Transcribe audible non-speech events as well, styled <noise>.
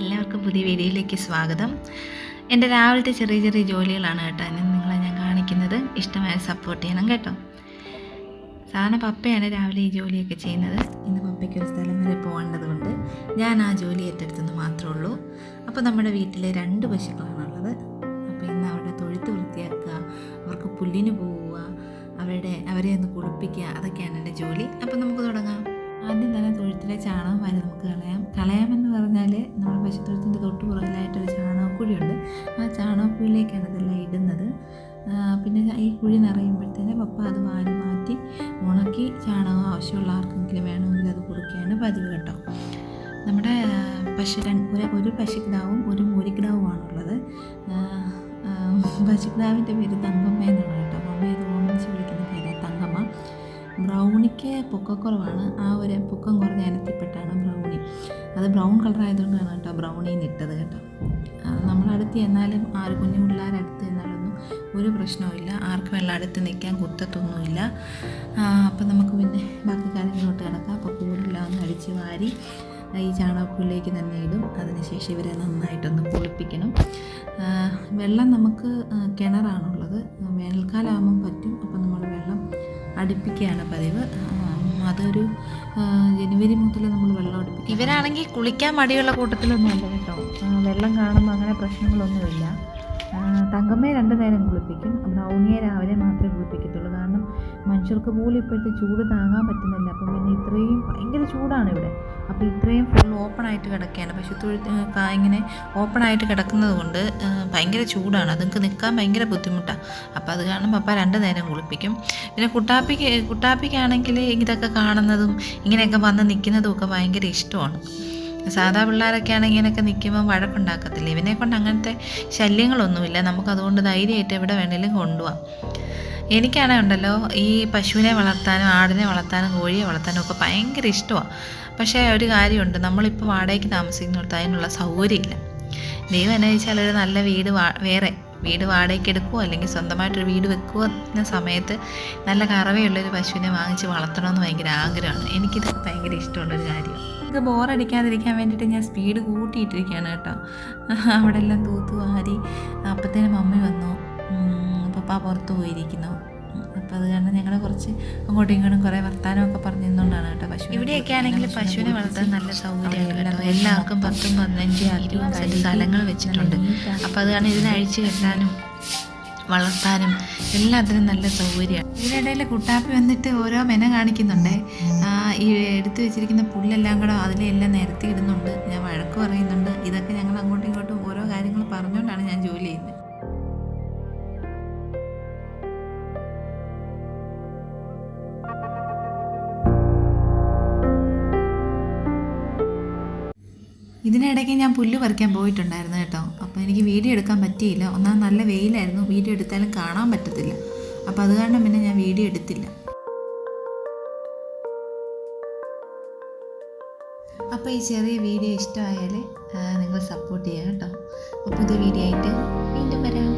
എല്ലാവർക്കും പുതിയ വീഡിയോയിലേക്ക് സ്വാഗതം. എന്റെ രാവിലത്തെ ചെറിയ ചെറിയ ജോലികളാണ് കേട്ടോ ഇന്ന് നിങ്ങളെ ഞാൻ കാണിക്കുന്നത്. ഇഷ്ടമായ സപ്പോർട്ട് ചെയ്യണം കേട്ടോ. സാധാരണ പപ്പയാണ് രാവിലെ ഈ ജോലിയൊക്കെ ചെയ്യുന്നത്. ഇന്ന് പപ്പയ്ക്ക് ഒരു സ്ഥലം വരെ പോകേണ്ടതുകൊണ്ട് ഞാൻ ആ ജോലി ഏറ്റെടുത്തെന്ന് മാത്രമേ ഉള്ളൂ. അപ്പോൾ നമ്മുടെ വീട്ടിൽ രണ്ട് പശുക്കളാണുള്ളത്. അപ്പോൾ ഇന്ന് അവരുടെ തൊഴുത്ത് വൃത്തിയാക്കുക അവർക്ക് പുല്ലിന് പോവുക അവരുടെ അവരെ ഒന്ന് കുളിപ്പിക്കുക അതൊക്കെയാണ് എന്റെ ജോലി. അപ്പോൾ നമുക്ക് തുടങ്ങാം. ആദ്യം തന്നെ തൊഴുത്തിലെ ചാണകം വരെ നമുക്ക് കളയാം. കളയാമെന്ന് പറഞ്ഞാൽ നമ്മൾ പശുത്തൊഴുത്തിന്റെ തൊട്ട് പുറകിലായിട്ടൊരു ചാണകക്കുഴിയുണ്ട്. ആ ചാണകക്കുഴിയിലേക്കാണ് ഇതെല്ലാം ഇടുന്നത്. പിന്നെ ഈ കുഴി നിറയുമ്പോഴത്തേന് പപ്പ അത് വാരി മാറ്റി ഉണക്കി ചാണകം ആവശ്യമുള്ള ആർക്കെങ്കിലും വേണമെങ്കിൽ അത് കൊടുക്കുകയാണ് പതിവ് കേട്ടോ. നമ്മുടെ പശു ഒരു ഒരു പശുക്കിടാവും ഒരു മൂരിക്കിടാവുമാണുള്ളത് പശുക്കിടാവിന്റെ പേര് തങ്കമ്മ എന്നാണ് കേട്ടോ. മമ്മ ബ്രൗണിക്ക് പൊക്കക്കുറവാണ്. ആ ഒരു പൊക്കം കുറഞ്ഞ ഇനത്തിൽപ്പെട്ടാണ് ബ്രൗണി അത് ബ്രൗൺ കളർ ആയതുകൊണ്ടാണ് കേട്ടോ ബ്രൗണി ഇട്ടത് കേട്ടോ. നമ്മളടുത്ത് ചെന്നാലും ആറ് കുഞ്ഞു പിള്ളേരെ അടുത്ത് ചെന്നാലൊന്നും ഒരു പ്രശ്നവുമില്ല ആർക്കും എല്ലാം അടുത്ത് നിൽക്കാൻ കുത്തത്തൊന്നുമില്ല. അപ്പം നമുക്ക് പിന്നെ ബാക്കി കാര്യങ്ങളോട്ട് കിടക്കാം. അപ്പോൾ കൂടെല്ലാം ഒന്ന് അടിച്ച് വാരി ഈ ചാണകപ്പുല്ലേക്ക് തന്നെ ഇടും. അതിനുശേഷം ഇവരെ നന്നായിട്ടൊന്ന് കുളിപ്പിക്കണം വെള്ളം നമുക്ക് കിണറാണുള്ളത്. വേനൽക്കാലമാകുമ്പം പറ്റും. അപ്പം നമ്മൾ വെള്ളം അടുപ്പിക്കുകയാണ് പതിവ്. അതൊരു ജനുവരി മുതൽ നമ്മൾ വെള്ളം അടുപ്പിക്കും ഇവരാണെങ്കിൽ കുളിക്കാൻ മടിയുള്ള കൂട്ടത്തിലൊന്നും അല്ല കേട്ടോ. വെള്ളം കാണുമ്പോൾ അങ്ങനെ പ്രശ്നങ്ങളൊന്നുമില്ല. തങ്കമ്മയെ രണ്ടു നേരം കുളിപ്പിക്കും. ബ്രൗണിയെ രാവിലെ മാത്രമേ കുളിപ്പിക്കത്തുള്ളൂ. കാരണം മനുഷ്യർക്ക് പോലും ഇപ്പോഴത്തെ ചൂട് താങ്ങാൻ പറ്റുന്നില്ല. അപ്പം പിന്നെ ഇത്രയും ഭയങ്കര ചൂടാണ് ഇവിടെ. അപ്പോൾ ഇത്രയും ഫുൾ ഓപ്പൺ ആയിട്ട് കിടക്കുകയാണ് തൊഴുത്ത് ഇങ്ങനെ ഓപ്പൺ ആയിട്ട് കിടക്കുന്നത് കൊണ്ട് ഭയങ്കര ചൂടാണ്. അതുങ്ങൾക്ക് നിൽക്കാൻ ഭയങ്കര ബുദ്ധിമുട്ടാണ് അപ്പോൾ അത് കാരണം പപ്പ രണ്ട് നേരം കുളിപ്പിക്കും. പിന്നെ കുട്ടാപ്പിക്ക് കുട്ടാപ്പിക്കാണെങ്കിൽ ഇതൊക്കെ കാണുന്നതും ഇങ്ങനെയൊക്കെ വന്ന് നിൽക്കുന്നതും ഒക്കെ ഭയങ്കര ഇഷ്ടമാണ്. സാധാ പിള്ളേരൊക്കെ ആണെങ്കിൽ ഇങ്ങനെയൊക്കെ നിൽക്കുമ്പോൾ വഴക്കുണ്ടാക്കത്തില്ല. ഇവനെ കൊണ്ട് അങ്ങനത്തെ ശല്യങ്ങളൊന്നുമില്ല. നമുക്കതുകൊണ്ട് ധൈര്യമായിട്ട് എവിടെ വേണേലും കൊണ്ടുപോകാം എനിക്കാണെങ്കിൽ ഉണ്ടല്ലോ ഈ പശുവിനെ വളർത്താനും ആടിനെ വളർത്താനും കോഴിയെ വളർത്താനും ഒക്കെ ഭയങ്കര ഇഷ്ടമാണ് പക്ഷേ ഒരു കാര്യമുണ്ട് നമ്മളിപ്പോൾ വാടകയ്ക്ക് താമസിക്കുന്നിടത്ത് അതിനുള്ള സൗകര്യമില്ല. ദൈവം എന്നു വെച്ചാൽ ഒരു നല്ല വീട് വേറെ വീട് വാടകയ്ക്ക് എടുക്കുമോ അല്ലെങ്കിൽ സ്വന്തമായിട്ടൊരു വീട് വെക്കുമോ എന്ന സമയത്ത് നല്ല കറവയുള്ളൊരു പശുവിനെ വാങ്ങിച്ച് വളർത്തണമെന്ന് ഭയങ്കര ആഗ്രഹമാണ്. എനിക്കിത് ഭയങ്കര ഇഷ്ടമുള്ളൊരു കാര്യമാണ്. ഇത് ബോറടിക്കാതിരിക്കാൻ വേണ്ടിയിട്ട് ഞാൻ സ്പീഡ് കൂട്ടിയിട്ടിരിക്കുകയാണ് കേട്ടോ. <laughs> അവിടെ എല്ലാം തൂത്തു വാരി. അപ്പത്തേനും മമ്മി വന്നു. പപ്പ പുറത്ത് പോയിരിക്കുന്നു. അപ്പോൾ അത് കാരണം ഞങ്ങൾ കുറച്ച് അങ്ങോട്ടും ഇങ്ങോട്ടും കുറേ വർത്തമാനമൊക്കെ പറഞ്ഞുകൊണ്ടാണ് കേട്ടോ പശു ഇവിടെയൊക്കെ ആണെങ്കിൽ പശുവിനെ വളർത്താൻ നല്ല സൗകര്യമാണ് കേട്ടോ. എല്ലാവർക്കും പത്തും പതിനഞ്ച് സെന്റ് സ്ഥലങ്ങൾ വെച്ചിട്ടുണ്ട്. അപ്പോൾ അത് കാരണം ഇതിനെ അഴിച്ചു കെട്ടാനും വളർത്താനും എല്ലാത്തിനും നല്ല സൗകര്യമാണ്. ഇതിനിടയിൽ കുട്ടാപ്പി വന്നിട്ട് ഓരോ മെന കാണിക്കുന്നുണ്ടേ. ഈ എടുത്തു വെച്ചിരിക്കുന്ന പുല്ലെല്ലാം കൂടെ അതിലെല്ലാം നിരത്തി ഇടുന്നുണ്ട്. ഞാൻ വഴക്ക് പറയുന്നുണ്ട്. ഇതൊക്കെ ഞങ്ങൾ അങ്ങോട്ടും ഇങ്ങോട്ടും ഓരോ കാര്യങ്ങൾ പറഞ്ഞുകൊണ്ടാണ് ഞാൻ ജോലി ചെയ്യുന്നത്. ഇതിനിടയ്ക്ക് ഞാൻ പുല്ല് പറിക്കാൻ പോയിട്ടുണ്ടായിരുന്നു കേട്ടോ. അപ്പോൾ എനിക്ക് വീഡിയോ എടുക്കാൻ പറ്റിയില്ല. ഒന്നാം നല്ല വെയിലായിരുന്നു. വീഡിയോ എടുത്താലും കാണാൻ പറ്റത്തില്ല. അപ്പോൾ അത് കാരണം പിന്നെ ഞാൻ വീഡിയോ എടുത്തില്ല. അപ്പോൾ ഈ ചെറിയ വീഡിയോ ഇഷ്ടമായാൽ നിങ്ങൾ സപ്പോർട്ട് ചെയ്യുക കേട്ടോ. അപ്പോൾ പുതിയ വീഡിയോ ആയിട്ട് വീണ്ടും വരാം.